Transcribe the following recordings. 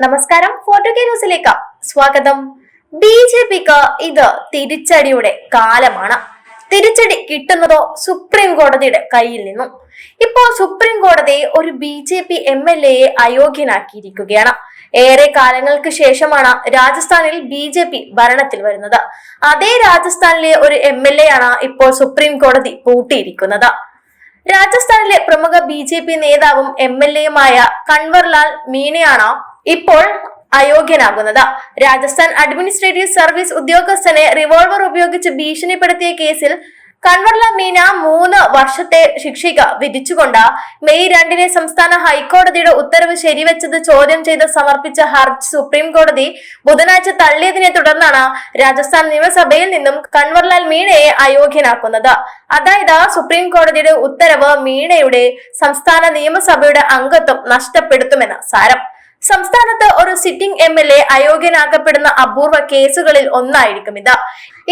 നമസ്കാരം photo K ന്യൂസിലേക്ക് സ്വാഗതം. ബി ജെ പിക്ക് ഇത് തിരിച്ചടിയുടെ കാലമാണ്. തിരിച്ചടി കിട്ടുന്നതോ സുപ്രീം കോടതിയുടെ കയ്യിൽ നിന്നും. ഇപ്പോൾ സുപ്രീം കോടതി ഒരു B J P M L എയെ അയോഗ്യനാക്കിയിരിക്കുകയാണ്. ഏറെ കാലങ്ങൾക്ക് ശേഷമാണ് രാജസ്ഥാനിൽ ബി ജെ പി ഭരണത്തിൽ വരുന്നത്. അതേ രാജസ്ഥാനിലെ ഒരു എം എൽ എ ആണ് ഇപ്പോൾ സുപ്രീം കോടതി പൂട്ടിയിരിക്കുന്നത്. രാജസ്ഥാനിലെ പ്രമുഖ ബി ജെ പി നേതാവും എം എൽ എയുമായ കൺവർലാൽ മീണയാണ് ഇപ്പോൾ അയോഗ്യനാകുന്നത്. രാജസ്ഥാൻ അഡ്മിനിസ്ട്രേറ്റീവ് സർവീസ് ഉദ്യോഗസ്ഥനെ റിവോൾവർ ഉപയോഗിച്ച് ഭീഷണിപ്പെടുത്തിയ കേസിൽ കൺവർല മീന മൂന്ന് വർഷത്തെ ശിക്ഷയ്ക്ക് വിധിച്ചുകൊണ്ട് മെയ് രണ്ടിന് സംസ്ഥാന ഹൈക്കോടതിയുടെ ഉത്തരവ് ശരിവെച്ചത് ചോദ്യം ചെയ്ത് സമർപ്പിച്ച ഹർജി സുപ്രീം കോടതി ബുധനാഴ്ച തള്ളിയതിനെ തുടർന്നാണ് രാജസ്ഥാൻ നിയമസഭയിൽ നിന്നും കൺവർലാൽ മീണയെ അയോഗ്യനാക്കുന്നത്. അതായത് സുപ്രീം കോടതിയുടെ ഉത്തരവ് മീണയുടെ സംസ്ഥാന നിയമസഭയുടെ അംഗത്വം നഷ്ടപ്പെടുത്തുമെന്ന് സാരം. സംസ്ഥാനത്ത് ഒരു സിറ്റിംഗ് എം എൽ എ അയോഗ്യനാക്കപ്പെടുന്ന അപൂർവ കേസുകളിൽ ഒന്നായിരിക്കും ഇത്.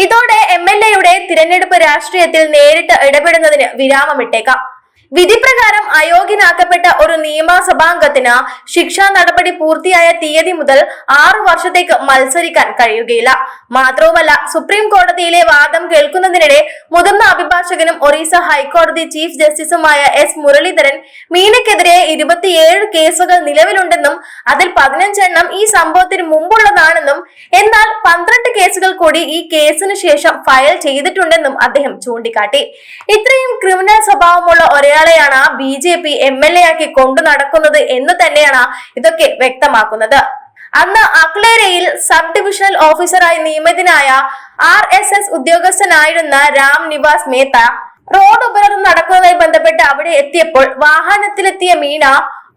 ഇതോടെ എം എൽ എയുടെ തിരഞ്ഞെടുപ്പ് രാഷ്ട്രീയത്തിൽ നേരിട്ട് ഇടപെടുന്നതിന് വിരാമമിട്ടേക്കാം. വിധിപ്രകാരം അയോഗ്യനാക്കപ്പെട്ട ഒരു നിയമസഭാംഗത്തിന് ശിക്ഷാ നടപടി പൂർത്തിയായ തീയതി മുതൽ ആറു വർഷത്തേക്ക് മത്സരിക്കാൻ കഴിയുകയില്ല. മാത്രവുമല്ല സുപ്രീം കോടതിയിലെ വാദം കേൾക്കുന്നതിനിടെ മുതിർന്ന അഭിഭാഷകനും ഒറീസ ഹൈക്കോടതി ചീഫ് ജസ്റ്റിസുമായ എസ് മുരളീധരൻ മീനയ്ക്കെതിരെ ഇരുപത്തിയേഴ് കേസുകൾ നിലവിലുണ്ടെന്നും അതിൽ പതിനഞ്ചെണ്ണം ഈ സംഭവത്തിന് മുമ്പുള്ളതാണെന്നും എന്നാൽ പന്ത്രണ്ട് കേസുകൾ കൂടി ഈ കേസിന് ശേഷം ഫയൽ ചെയ്തിട്ടുണ്ടെന്നും അദ്ദേഹം ചൂണ്ടിക്കാട്ടി. ഇത്രയും ക്രിമിനൽ സ്വഭാവമുള്ള ഒരാളെയാണ് B J P M L A ആക്കി കൊണ്ടു നടക്കുന്നത് എന്ന് തന്നെയാണ് ഇതൊക്കെ വ്യക്തമാക്കുന്നത്. അന്ന് അക്ലേരയിൽ സബ് ഡിവിഷണൽ ഓഫീസറായി നിയമിതനായ ആർ എസ് എസ് ഉദ്യോഗസ്ഥനായിരുന്ന രാം നിവാസ് മേത്ത റോഡ് ഉപരോധം നടക്കുന്നതുമായി ബന്ധപ്പെട്ട് അവിടെ എത്തിയപ്പോൾ വാഹനത്തിലെത്തിയ മീണ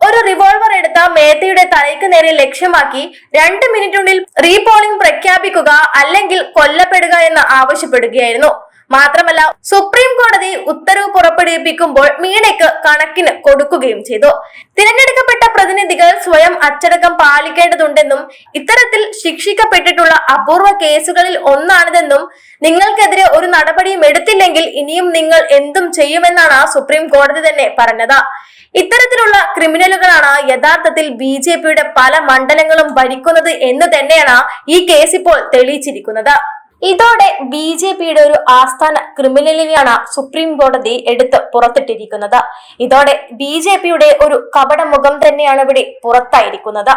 ഒരു റിവോൾവർ എടുത്ത മേത്തയുടെ തലയ്ക്ക് നേരെ ലക്ഷ്യമാക്കി രണ്ട് മിനിറ്റിനുള്ളിൽ റീപോളിംഗ് പ്രഖ്യാപിക്കുക അല്ലെങ്കിൽ കൊല്ലപ്പെടുക എന്ന് ആവശ്യപ്പെടുകയായിരുന്നു. മാത്രമല്ല സുപ്രീം കോടതി ഉത്തരവ് പുറപ്പെടുവിപ്പിക്കുമ്പോൾ മീണയ്ക്ക് കണക്കിന് കൊടുക്കുകയും ചെയ്തു. തിരഞ്ഞെടുക്കപ്പെട്ട പ്രതിനിധികൾ സ്വയം അച്ചടക്കം പാലിക്കേണ്ടതുണ്ടെന്നും ഇത്തരത്തിൽ ശിക്ഷിക്കപ്പെട്ടിട്ടുള്ള അപൂർവ കേസുകളിൽ ഒന്നാണിതെന്നും നിങ്ങൾക്കെതിരെ ഒരു നടപടിയും എടുത്തില്ലെങ്കിൽ ഇനിയും നിങ്ങൾ എന്തും ചെയ്യുമെന്നാണ് സുപ്രീം കോടതി തന്നെ പറഞ്ഞത്. ഇത്തരത്തിലുള്ള ക്രിമിനലുകളാണ് യഥാർത്ഥത്തിൽ ബി ജെ പിയുടെ പല മണ്ഡലങ്ങളും ഭരിക്കുന്നത് എന്ന് തന്നെയാണ് ഈ കേസ് ഇപ്പോൾ തെളിയിച്ചിരിക്കുന്നത്. ഇതോടെ ബി ജെ പിയുടെ ഒരു ആസ്ഥാന ക്രിമിനലിനെയാണ് സുപ്രീം കോടതി എടുത്ത് പുറത്തിട്ടിരിക്കുന്നത്. ഇതോടെ ബി ജെ പിയുടെ ഒരു കപടമുഖം തന്നെയാണ് ഇവിടെ പുറത്തായിരിക്കുന്നത്.